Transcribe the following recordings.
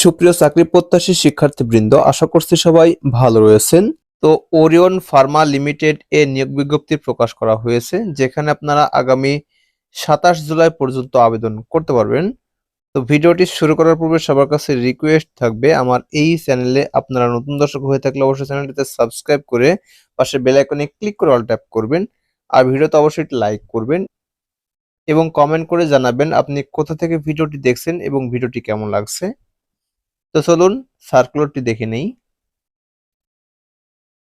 সুপ্রিয় চাকরি প্রত্যাশী শিক্ষার্থীবৃন্দ, আশা করছি সবাই ভালো রয়েছেন। তো ওরিয়ন ফার্মা লিমিটেড এ নিয়োগ বিজ্ঞপ্তি প্রকাশ করা হয়েছে, যেখানে আপনারা আগামী সাতাশ জুলাই পর্যন্ত আবেদন করতে পারবেন। তো ভিডিওটি শুরু করার পূর্বে সবার কাছে রিকোয়েস্ট থাকবে, আমার এই চ্যানেলে আপনারা নতুন দর্শক হয়ে থাকলে অবশ্যই চ্যানেলটিতে সাবস্ক্রাইব করে পাশে বেল আইকনে ক্লিক করে অল ট্যাপ করবেন, আর ভিডিওতে অবশ্যই লাইক করবেন এবং কমেন্ট করে জানাবেন আপনি কোথা থেকে ভিডিওটি দেখছেন এবং ভিডিওটি কেমন লাগছে। তো চলুন সার্কুলারটি দেখে নেই।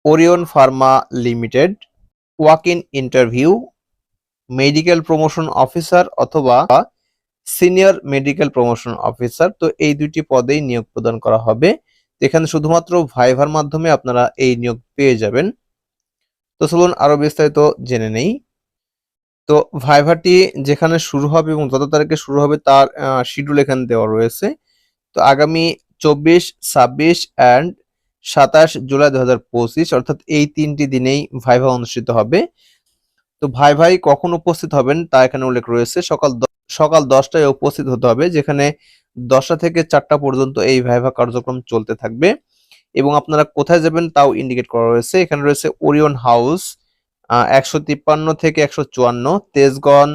Orion pharma limited walk in interview medical promotion officer অথবা সিনিয়র মেডিকেল প্রমোশন অফিসার তো এই দুইটি পদেই নিয়োগ প্রদান করা হবে। এখানে শুধুমাত্র ভাইভার মাধ্যমে আপনারা এই নিয়োগ পেয়ে যাবেন। তো চলুন আরও বিস্তারিত জেনে নেই। তো ভাইভাটি যেখানে শুরু হবে এবং যত তারিখে শুরু হবে তার শিডিউল এখানে দেওয়া রয়েছে। তো আগামী চব্বিশ, ছাব্বিশ অ্যান্ড সাতাশ জুলাই দু হাজার পঁচিশ, অর্থাৎ এই তিনটি দিনেই ভাইভা অনুষ্ঠিত হবে। তো ভাই ভাই কখন উপস্থিত হবেন তা এখানে উল্লেখ রয়েছে। সকাল সকাল দশটায় উপস্থিত হতে হবে, যেখানে দশটা থেকে চারটা পর্যন্ত এই ভাইভা কার্যক্রম চলতে থাকবে। এবং আপনারা কোথায় যাবেন তাও ইন্ডিকেট করা রয়েছে। এখানে রয়েছে ওরিয়ন হাউস একশো তিপ্পান্ন থেকে একশো চুয়ান্ন তেজগঞ্জ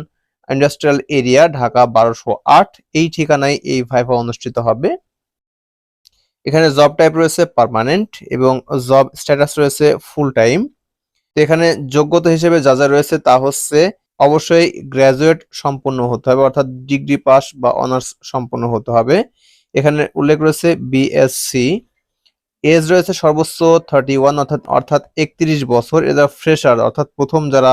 ইন্ডাস্ট্রিয়াল এরিয়া, ঢাকা বারোশো আট। এই ঠিকানায় এই ভাইভা অনুষ্ঠিত হবে। এখানে জব টাইপ রয়েছে পার্মানেন্ট এবং জব স্ট্যাটাস রয়েছে ফুল টাইম তো এখানে যোগ্যতা হিসেবে যা যা রয়েছে তা হচ্ছে অবশ্যই গ্র্যাজুয়েট সম্পন্ন হতে হবে, অর্থাৎ ডিগ্রি পাস বা অনার্স সম্পন্ন হতে হবে। এখানে উল্লেখ রয়েছে বিএসসি এজ রয়েছে সর্বোচ্চ থার্টি ওয়ান অর্থাৎ অর্থাৎ একত্রিশ বছর। এরা ফ্রেশার অর্থাৎ প্রথম যারা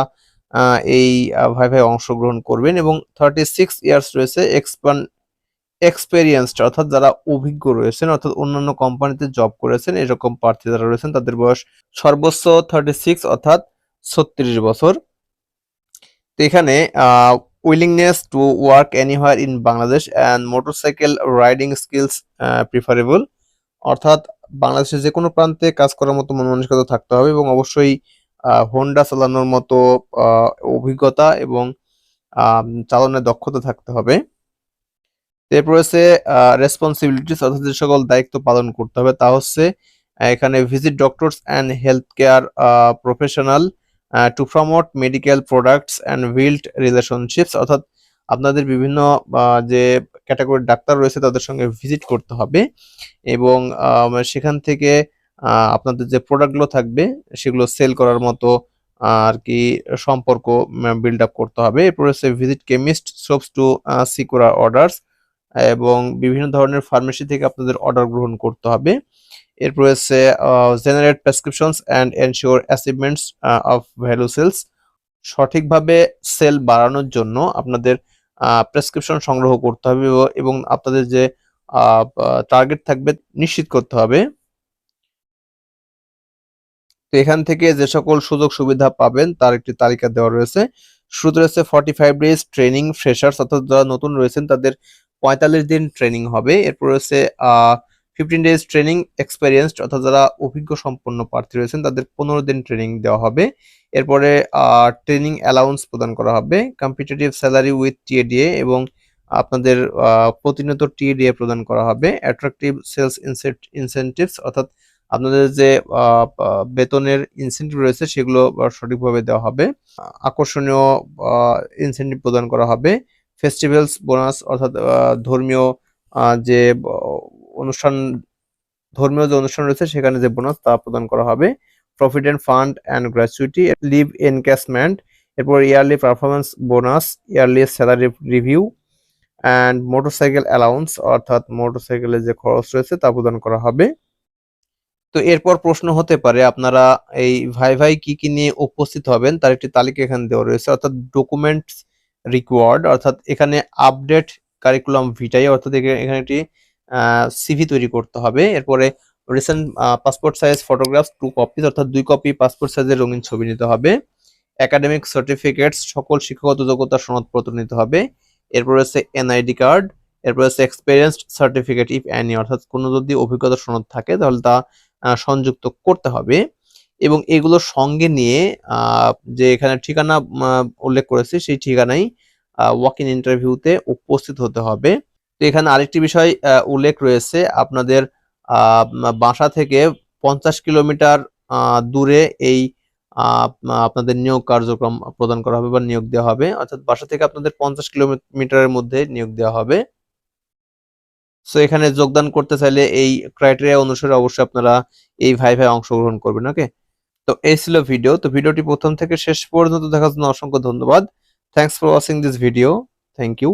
এই ভাই ভাই অংশগ্রহণ করবেন। এবং থার্টি সিক্স ইয়ার্স রয়েছে এক্সপান এক্সপেরিয়েন্সড অর্থাৎ যারা অভিজ্ঞ রয়েছেন, অর্থাৎ অন্যান্য কোম্পানিতে জব করেছেন, এরকম প্রার্থী যারা রয়েছেন, তাদের বয়স সর্বোচ্চ থার্টি সিক্স অর্থাৎ ছত্রিশ বছর। তো এখানে willingness to work anywhere in Bangladesh and motorcycle riding skills preferable অর্থাৎ বাংলাদেশের যে কোনো প্রান্তে কাজ করার মতো মন মানসিকতা থাকতে হবে এবং অবশ্যই হোন্ডা চালানোর মতো অভিজ্ঞতা এবং চালনের দক্ষতা থাকতে হবে। এরপর রয়েছে রেসপন্সিবিলিটিস অর্থাৎ যে সকল দায়িত্ব পালন করতে হবে তা হচ্ছে এখানে visit doctors and health care professional to promote medical products and build relationships অর্থাৎ আপনাদের বিভিন্ন যে ক্যাটাগরির ডাক্তার রয়েছে তাদের সঙ্গে ভিজিট করতে হবে এবং সেখান থেকে আপনাদের যে প্রোডাক্টগুলো থাকবে সেগুলো সেল করার মতো আর কি সম্পর্ক বিল্ড আপ করতে হবে। এরপর রয়েছে visit chemist shops to secure orders এবং বিভিন্ন ধরনের ফার্মেসি থেকে আপনাদের অর্ডার গ্রহণ করতে হবে। এরপর রয়েছে generate prescriptions and ensure achievements of value sales সঠিকভাবে সেল বাড়ানোর জন্য আপনাদের প্রেসক্রিপশন সংগ্রহ করতে হবে এবং আপনাদের যে টার্গেট থাকবে নিশ্চিত করতে হবে। তো এখান থেকে যে সকল সুযোগ সুবিধা পাবেন তার একটি তালিকা দেওয়া রয়েছে। শুরুতে রয়েছে forty five days training freshers অর্থাৎ যারা নতুন রয়েছেন, তাদের পঁয়তাল্লিশ দিন ট্রেনিং হবে। এরপর রয়েছে ফিফটিন ডেজ ট্রেনিং এক্সপেরিয়েন্সড অর্থাৎ যারা অভিজ্ঞ সম্পন্ন প্রার্থী রয়েছেন, তাদের পনেরো দিন ট্রেনিং দেওয়া হবে। এরপরে ট্রেনিং অ্যালাউন্স প্রদান করা হবে। কম্পিটিটিভ স্যালারি উইথ টিএডিএ এবং আপনাদের প্রতিনিয়ত টিএডিএ প্রদান করা হবে। অ্যাট্রাকটিভ সেলস ইনসেন্টিভস অর্থাৎ আপনাদের যে বেতনের ইনসেন্টিভ রয়েছে সেগুলো সঠিকভাবে দেওয়া হবে। আকর্ষণীয় ইনসেন্টিভ প্রদান করা হবে। ফেস্টিভ্যালস বোনাস অর্থাৎ ধর্মীয় যে, অনুষ্ঠান, ধর্মীয় যে অনুষ্ঠান রয়েছে সেখানে যে বোনাস তা প্রদান করা হবে। Provident fund and gratuity leave encashment এরপর yearly performance bonus yearly salary review and motorcycle allowance অর্থাৎ মোটরসাইকেলের যে খরচ রয়েছে তা প্রদান করা হবে। তো এরপর প্রশ্ন হতে পারে, আপনারা এই ভাই ভাই কি কি নিয়ে উপস্থিত হবেন তার একটি তালিকা এখানে দেওয়া রয়েছে, অর্থাৎ ডকুমেন্টস রিকোয়ার্ড অর্থাৎ এখানে আপডেট কারিকুলাম ভিটাই অর্থাৎ এখানে একটি সিভি তৈরি করতে হবে। এরপরে recent passport size photographs two copies অর্থাৎ দুই কপি পাসপোর্ট সাইজের রঙিন ছবি নিতে হবে। একাডেমিক সার্টিফিকেটস সকল শিক্ষাগত যোগ্যতা সনদপত্র নিতে হবে। এরপর রয়েছে এনআইডি কার্ড এরপর রয়েছে এক্সপেরিয়েন্সড সার্টিফিকেট ইফ অ্যানি অর্থাৎ কোনো যদি অভিজ্ঞতা সনদ থাকে, তাহলে তা সংযুক্ত করতে হবে। এবং এগুলো সঙ্গে নিয়ে যে এখানে ঠিকানা উল্লেখ করেছি, সেই ঠিকানায় ওয়াক ইন ইন্টারভিউতে উপস্থিত হতে হবে। তো এখানে আরেকটি বিষয় উল্লেখ রয়েছে, আপনাদের বাসা থেকে পঞ্চাশ কিলোমিটার দূরে এই আপনাদের নিয়োগ কার্যক্রম প্রদান করা হবে বা নিয়োগ দেওয়া হবে। অর্থাৎ বাসা থেকে আপনাদের পঞ্চাশ কিলোমিটারের মধ্যে নিয়োগ দেওয়া হবে। সো এখানে যোগদান করতে চাইলে এই ক্রাইটেরিয়া অনুসারে অবশ্যই আপনারা এই ভাই ভাই অংশগ্রহণ করবেন ওকে তো এই ছিল ভিডিও তো ভিডিওটি প্রথম থেকে শেষ পর্যন্ত দেখার জন্য অসংখ্য ধন্যবাদ। Thanks for watching this video thank you